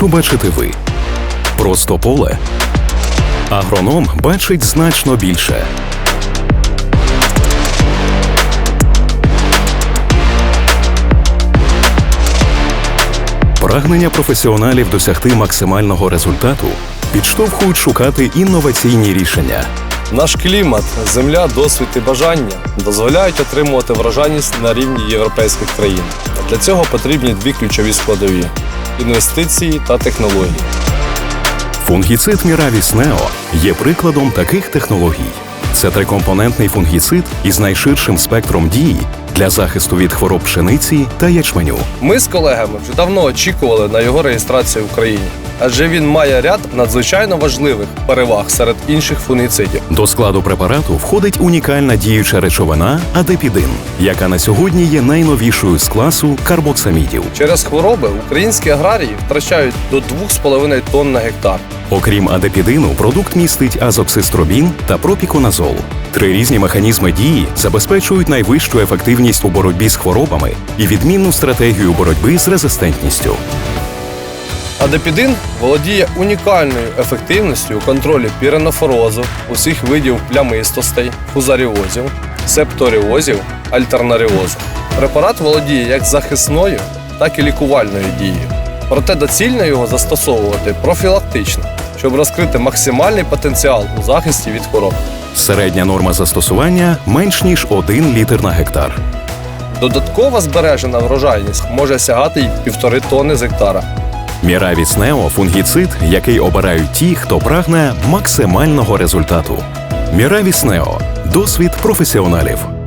що бачите ви? Просто поле. Агроном бачить значно більше. Прагнення професіоналів досягти максимального результату підштовхують шукати інноваційні рішення. Наш клімат, земля, досвід і бажання дозволяють отримувати врожайність на рівні європейських країн. Для цього потрібні дві ключові складові інвестиції та технології. Фунгіцид Міравіс Нео є прикладом таких технологій. Це трикомпонентний фунгіцид із найширшим спектром дії для захисту від хвороб пшениці та ячменю. Ми з колегами вже давно очікували на його реєстрацію в Україні, адже він має ряд надзвичайно важливих переваг серед інших фунгіцидів. До складу препарату входить унікальна діюча речовина адепідин, яка на сьогодні є найновішою з класу карбоксамідів. Через хвороби українські аграрії втрачають до 2,5 тонн на гектар. Окрім адепідину, продукт містить азоксистробін та пропіконазол. Три різні механізми дії забезпечують найвищу ефективність у боротьбі з хворобами і відмінну стратегію боротьби з резистентністю. Адепідин володіє унікальною ефективністю у контролі піренофорозу, усіх видів плямистостей, фузаріозів, септоріозів, альтернаріозу. Препарат володіє як захисною, так і лікувальною дією. Проте доцільно його застосовувати профілактично, щоб розкрити максимальний потенціал у захисті від хвороб. Середня норма застосування менш ніж 1 літр на гектар. Додаткова збережена врожайність може сягати й півтори тонни з гектара. Міравіс Нео фунгіцид, який обирають ті, хто прагне максимального результату. Міравіс Нео досвід професіоналів.